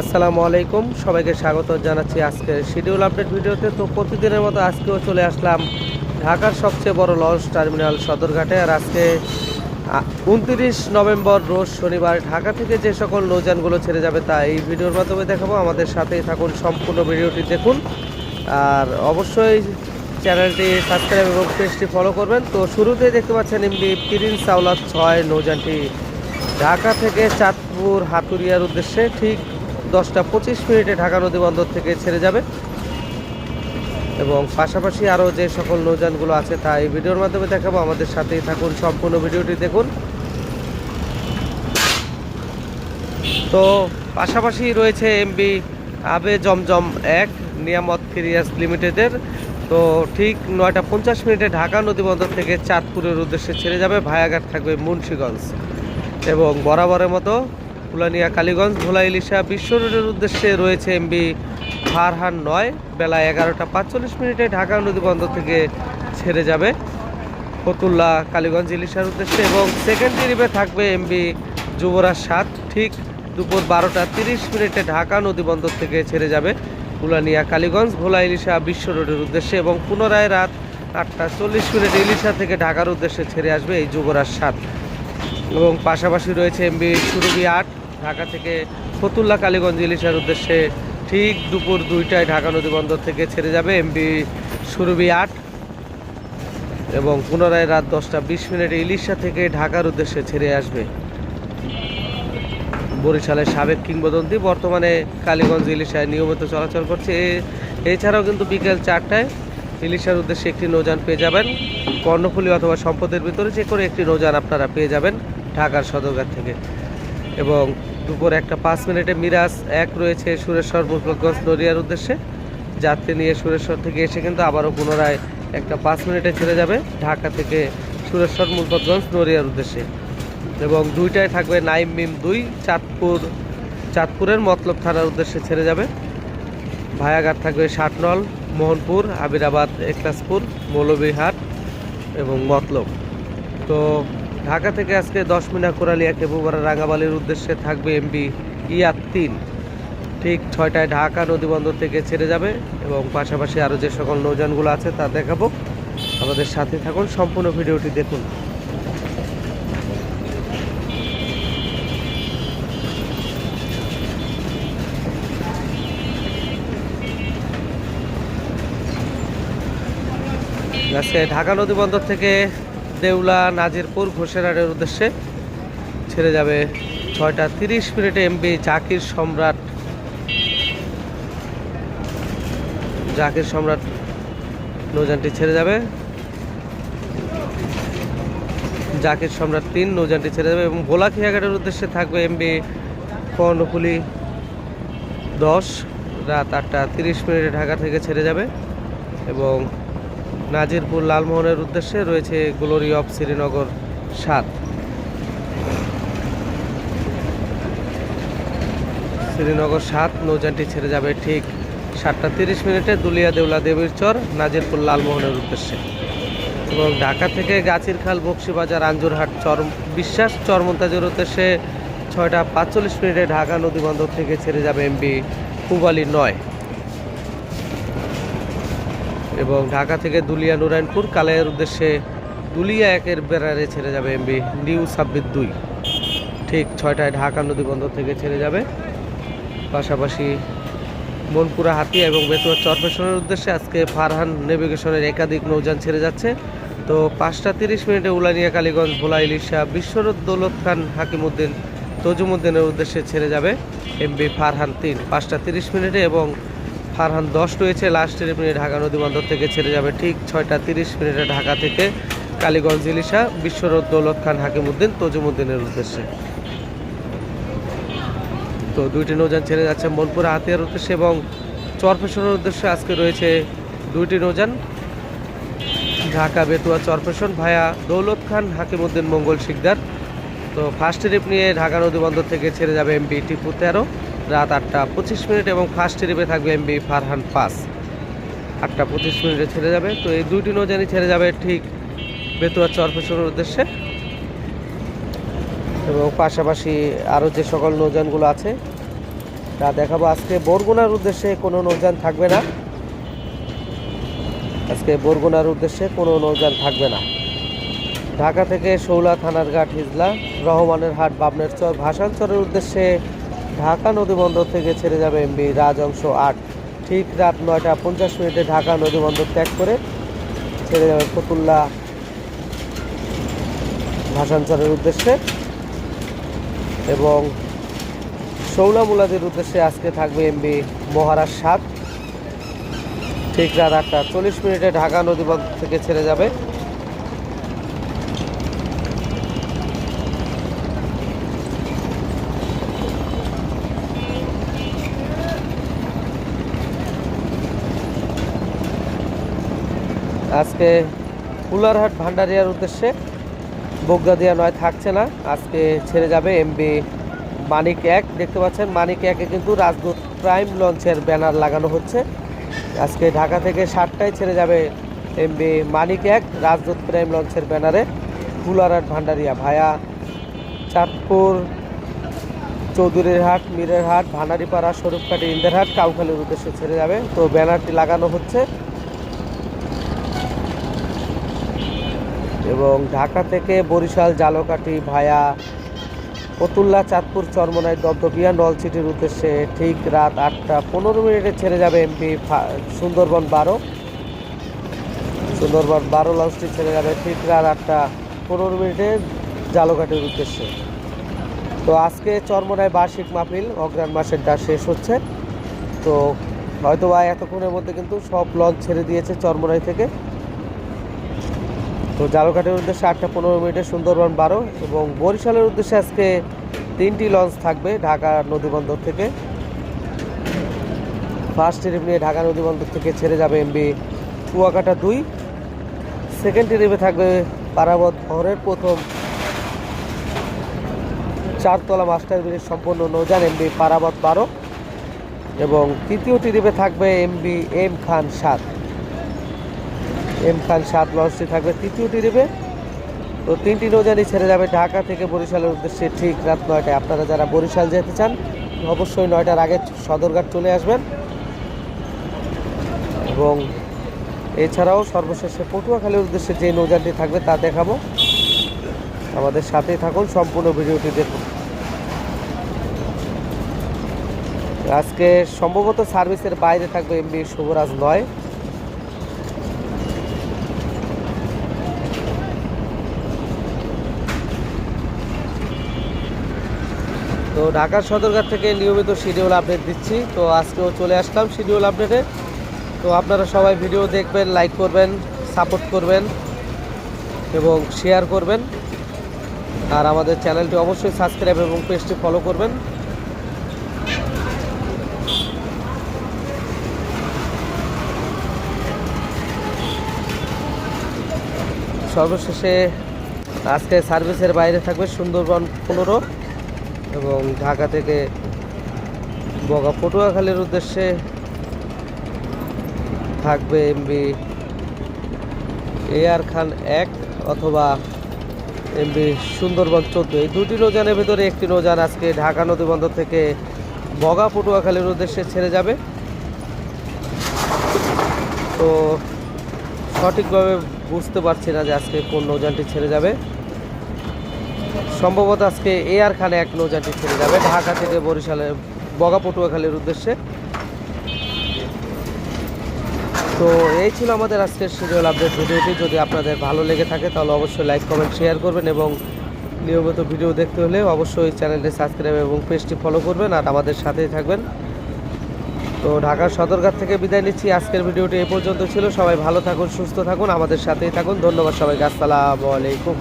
আসসালামু আলাইকুম। সবাইকে স্বাগত জানাচ্ছি আজকের শিডিউল আপডেট ভিডিওতে। তো প্রতিদিনের মতো আজকেও চলে আসলাম ঢাকার সবচেয়ে বড় লঞ্চ টার্মিনাল সদরঘাটে। আর আজকে উনত্রিশ নভেম্বর রোজ শনিবার ঢাকা থেকে যে সকল নৌযানগুলো ছেড়ে যাবে তা এই ভিডিওর মাধ্যমে দেখাবো। আমাদের সাথেই থাকুন, সম্পূর্ণ ভিডিওটি দেখুন। আর অবশ্যই চ্যানেলটি সাবস্ক্রাইব এবং পেজটি ফলো করবেন। তো শুরুতেই দেখতে পাচ্ছেন এমনি পিরিন সাউলাত ছয় নৌযানটি ঢাকা থেকে চাঁদপুর হাতুরিয়ার উদ্দেশ্যে। ঠিক দশটা পঁচিশ মিনিটে ঢাকা নদী বন্দর থেকে ছেড়ে যাবে। এবং পাশাপাশি আরও যে সকল নৌযানগুলো আছে তা এই ভিডিওর মাধ্যমে দেখাবো। আমাদের সাথেই থাকুন, সম্পূর্ণ ভিডিওটি দেখুন। তো পাশাপাশি রয়েছে এমবি আবে জমজম এক, নিয়ামত ফিরিয়াস লিমিটেডের। তো ঠিক নয়টা পঞ্চাশ মিনিটে ঢাকা নদী বন্দর থেকে চাঁদপুরের উদ্দেশ্যে ছেড়ে যাবে ভায়াঘাট থাকবে মুন্সীগঞ্জ। এবং বরাবরের মতো ফুলানিয়া, কালীগঞ্জ ভোলা ইলিশা বিশ্ব রোডের উদ্দেশ্যে রয়েছে এমবি ফারহান নয়। বেলা এগারোটা পাঁচচল্লিশ মিনিটে ঢাকা নদী বন্দর থেকে ছেড়ে যাবে ফতুল্লা, কালীগঞ্জ, ইলিশার উদ্দেশ্যে এবং সেকেন্ড ট্রিপে থাকবে এমবি যুবরাজ সাত। ঠিক দুপুর বারোটা তিরিশ মিনিটে ঢাকা নদী বন্দর থেকে ছেড়ে যাবে ফুলানিয়া, কালীগঞ্জ ভোলা ইলিশা বিশ্ব রোডের উদ্দেশ্যে এবং পুনরায় রাত আটটা চল্লিশ মিনিটে ইলিশা থেকে ঢাকার উদ্দেশ্যে ছেড়ে আসবে এই যুবরাজ সাত। এবং পাশাপাশি রয়েছে এমবি সুরভি আট। ঢাকা থেকে ফতুল্লা কালীগঞ্জ ইলিশার উদ্দেশ্যে ঠিক দুপুর দুইটায় ঢাকা নদী বন্দর থেকে ছেড়ে যাবে এমবি সুরভি আট। এবং পুনরায় রাত দশটা বিশ মিনিটে ইলিশা থেকে ঢাকার উদ্দেশ্যে ছেড়ে আসবে। বরিশালের সাবেক কিংবদন্তি বর্তমানে কালীগঞ্জ ইলিশায় নিয়মিত চলাচল করছে। এছাড়াও কিন্তু বিকেল চারটায় ইলিশার উদ্দেশ্যে একটি নৌযান পেয়ে যাবেন। কর্ণফুলী অথবা সম্পদের ভিতরে যে করে একটি নৌযান আপনারা পেয়ে যাবেন ঢাকার সদরঘাট থেকে। এবং দুপুর একটা পাঁচ মিনিটে মিরাজ এক রয়েছে সুরেশ্বর মুসলগঞ্জ নদিয়ার উদ্দেশ্যে। যাত্রী নিয়ে সুরেশ্বর থেকে এসে কিন্তু আবারও পুনরায় একটা পাঁচ মিনিটে ছেড়ে যাবে ঢাকা থেকে সুরেশ্বর মুলপতগঞ্জ নড়িয়ার উদ্দেশ্যে। এবং দুইটায় থাকবে নাইম মিম দুই, চাঁদপুর, চাঁদপুরের মতলব থানার উদ্দেশ্যে ছেড়ে যাবে। ভায়াঘাট থাকবে ষাটনল, মোহনপুর, আবিরাবাদ, একলাসপুর, মৌলভীহাট এবং মতলব। তো ঢাকা থেকে আজকে দশ মিনা কোরালিয়া কেবুবারা রাঙাবালির উদ্দেশ্যে থাকবে এমবি ইয়াত তিন ঠিক ছয়টায় ঢাকা নদীবন্দর থেকে ছেড়ে যাবে এবং পাশাপাশি আরও যে সকল নৌযানগুলো আছে তা দেখাবো। আমাদের সাথে থাকুন, সম্পূর্ণ ভিডিওটি দেখুন। আজকে ঢাকা নদীবন্দর থেকে দেউলা নাজিরপুর ঘোষেরারের উদ্দেশ্যে ছেড়ে যাবে ছয়টা তিরিশ মিনিটে এমবি জাকির সম্রাট। জাকির সম্রাট নৌযানটি ছেড়ে যাবে। জাকির সম্রাট তিন, নৌযানটি ছেড়ে যাবে এবং ভোলা খিয়াঘাটের উদ্দেশ্যে থাকবে এমবি কর্ণফুলি দশ। রাত আটটা তিরিশ মিনিটে ঢাকা থেকে ছেড়ে যাবে এবং নাজিরপুর লালমোহনের উদ্দেশ্যে রয়েছে গ্লোরি অফ শ্রীনগর সাত। শ্রীনগর সাত, নৌযানটি ছেড়ে যাবে ঠিক সাতটা তিরিশ মিনিটে দুলিয়া দেউলা দেবীর চর, নাজিরপুর লালমোহনের উদ্দেশ্যে। এবং ঢাকা থেকে গাছিরখাল বক্সিবাজার, আঞ্জুরহাট, চর বিশ্বাস চরমন্তাজের উদ্দেশ্যে ছয়টা পাঁচচল্লিশ মিনিটে ঢাকা নদী বন্দর থেকে ছেড়ে যাবে এমবি পুবালি নয়। এবং ঢাকা থেকে দুলিয়া নুরায়ণপুর কালের উদ্দেশ্যে দুলিয়া একের বেড়ারে ছেড়ে যাবে এমবি নিউ সাব্বির দুই। ঠিক ছয়টায় ঢাকা নদী বন্দর থেকে ছেড়ে যাবে। পাশাপাশি মনপুরা, হাতিয়া এবং বেতুয়া চরপেশনের উদ্দেশ্যে আজকে ফারহান নেভিগেশনের একাধিক নৌযান ছেড়ে যাচ্ছে। তো পাঁচটা তিরিশ মিনিটে উলানিয়া, কালীগঞ্জ, ভোলা, ইলিশা বিশ্বরত দৌলত খান হাকিমুদ্দিন তজুমুদ্দিনের উদ্দেশ্যে ছেড়ে যাবে এমবি ফারহান তিন। পাঁচটা তিরিশ মিনিটে এবং ফারহান দশ রয়েছে লাস্ট মিনিট ঢাকা নদী বন্দর থেকে ছেড়ে যাবে ঠিক ছয়টা তিরিশ মিনিটে ঢাকা থেকে কালীগঞ্জ, ইলিশা বিশ্বরত দৌলত খান হাকিমুদ্দিন তজুমুদ্দিনের উদ্দেশ্যে। তো দুইটি নৌযান ছেড়ে যাচ্ছে মনপুরা হাতিয়ার উদ্দেশ্যে এবং চরপেশনের উদ্দেশ্যে আজকে রয়েছে দুইটি নৌযান। ঢাকা বেতুয়া চরপেশন ভায়া দৌলত খান হাকিমুদ্দিন মঙ্গল শিকদার। তো ফার্স্ট ট্রিপ নিয়ে ঢাকা নদী বন্দর থেকে ছেড়ে যাবে এমপি টিপু তেরো। রাত আটটা পঁচিশ মিনিট এবং ফার্স্ট ট্রিপে থাকবে এমবি ফারহান পাস। আটটা পঁচিশ মিনিটে ছেড়ে যাবে। তো এই দুইটি নৌযানই ছেড়ে যাবে ঠিক বেতুয়া চরপেশনের উদ্দেশ্যে। এবং পাশাপাশি আরও যে সকল নৌযানগুলো আছে, তা দেখাবো। আজকে বরগুনার উদ্দেশ্যে কোনো নৌযান থাকবে না। আজকে বরগুনার উদ্দেশ্যে কোনো নৌযান থাকবে না। ঢাকা থেকে শৌলা থানার ঘাট হিজলা, রহমানের হাট বাবনের চর ভাসানচরের উদ্দেশ্যে ঢাকা নদীবন্দর থেকে ছেড়ে যাবে এমবি রাজ অংশ আট। ঠিক রাত নয়টা পঞ্চাশ মিনিটে ঢাকা নদীবন্দর ত্যাগ করে ছেড়ে যাবে ফতুল্লা ভাসানচরের উদ্দেশ্যে এবং শৌলা মুলাদের উদ্দেশ্যে আজকে থাকবে এমবি মহারাজ সাত। ঠিক রাত আটটা চল্লিশ মিনিটে ঢাকা নদীবন্দর থেকে ছেড়ে যাবে আজকে কুলারহাট ভান্ডারিয়ার উদ্দেশ্যে বগদাদিয়া নয়, থাকছে না। আজকে ছেড়ে যাবে এমবি মানিক এক। দেখতে পাচ্ছেন, মানিক একে কিন্তু রাজদূত প্রাইম লঞ্চের ব্যানার লাগানো হচ্ছে। আজকে ঢাকা থেকে সাতটায় ছেড়ে যাবে এমবি মানিক এক রাজদূত প্রাইম লঞ্চের ব্যানারে কুলারহাট ভান্ডারিয়া। ভায়া চাঁদপুর চৌধুরীর হাট মীরের হাট ভান্ডারিপাড়া স্বরূপকাটি ইন্দারহাট, কাউখালীর উদ্দেশ্যে ছেড়ে যাবে। তো ব্যানারটি লাগানো হচ্ছে। এবং ঢাকা থেকে বরিশাল, জালকাঠি ভায়া ফতুল্লা চাঁদপুর, চরমনাই দপদপিয়া নলছিটির উদ্দেশ্যে ঠিক রাত আটটা পনেরো মিনিটে ছেড়ে যাবে এমপি সুন্দরবন বারো। সুন্দরবন বারো লঞ্চটি ছেড়ে যাবে ঠিক রাত আটটা পনেরো মিনিটে জালকাঠির উদ্দেশ্যে। তো আজকে চরমনায় বার্ষিক মাহফিল অগ্রাণ মাসের ডাক শেষ হচ্ছে। তো হয়তো বা এতক্ষণের মধ্যে কিন্তু সব লঞ্চ ছেড়ে দিয়েছে চরমনাই থেকে। তো জালঘাটের উদ্দেশ্যে আটটা পনেরো মিনিটে সুন্দরবন বারো এবং বরিশালের উদ্দেশ্যে আজকে তিনটি লঞ্চ থাকবে ঢাকা নদীবন্দর থেকে। ফার্স্ট ট্রিপ নিয়ে ঢাকা নদীবন্দর থেকে ছেড়ে যাবে এমবি কুয়াকাটা দুই। সেকেন্ড ট্রিপে থাকবে পারাবত শহরের প্রথম চারতলা মাস্টার ব্রিজ সম্পূর্ণ নৌযান এমবি পারাবত বারো এবং তৃতীয় ট্রিপে থাকবে এমবি এম খান সাত। এম খান সাত লঞ্চটি থাকবে, তৃতীয়টি ট্রিপে তো তিনটি নৌযানই ছেড়ে যাবে ঢাকা থেকে বরিশালের উদ্দেশ্যে ঠিক রাত নয়টায়। আপনারা যারা বরিশাল যেতে চান, অবশ্যই নয়টার আগে সদরঘাট চলে আসবেন। এবং এছাড়াও সর্বশেষে পটুয়াখালীর উদ্দেশ্যে যে নৌযানটি থাকবে তা দেখাবো। আমাদের সাথেই থাকুন, সম্পূর্ণ ভিডিওটি দেখুন। আজকে সম্ভবত সার্ভিসের বাইরে থাকবে এমবি শুভরাজ নয়। তো ঢাকার সদরঘাট থেকে নিয়মিত শিডিউল আপডেট দিচ্ছি। তো আজকেও চলে আসলাম শিডিউল আপডেটে তো আপনারা সবাই ভিডিও দেখবেন লাইক করবেন সাপোর্ট করবেন এবং শেয়ার করবেন। আর আমাদের চ্যানেলটি অবশ্যই সাবস্ক্রাইব এবং পেজটি ফলো করবেন। সর্বশেষে আজকে সার্ভিসের বাইরে থাকবে সুন্দরবন পনেরো। এবং ঢাকা থেকে বগা পটুয়াখালীর উদ্দেশ্যে থাকবে এমবি এআর খান এক অথবা এমবি সুন্দরবন চোদ্দ। এই দুটি নৌযানের ভেতরে একটি নৌযান আজকে ঢাকা নদীবন্দর থেকে বগা পটুয়াখালীর উদ্দেশ্যে ছেড়ে যাবে। তো সঠিকভাবে বুঝতে পারছি না যে আজকে কোন নৌযানটি ছেড়ে যাবে। সম্ভবত আজকে এআর খানে এক নৌযানটি ছেড়ে যাবে, ঢাকা থেকে বরিশালের বগা পটুয়াখালীর উদ্দেশ্যে। তো এই ছিল আমাদের আজকের শিডিউল আপডেট ভিডিওটি। যদি আপনাদের ভালো লেগে থাকে, তাহলে অবশ্যই লাইক কমেন্ট শেয়ার করবেন এবং নিয়মিত ভিডিও দেখতে হলে অবশ্যই চ্যানেলটি সাবস্ক্রাইব এবং পেজটি ফলো করবেন আর আমাদের সাথেই থাকবেন। তো ঢাকার সদরঘাট থেকে বিদায় নিচ্ছি। আজকের ভিডিওটি এ পর্যন্ত ছিল। সবাই ভালো থাকুন, সুস্থ থাকুন, আমাদের সাথেই থাকুন। ধন্যবাদ সবাইকে। আসসালামু আলাইকুম।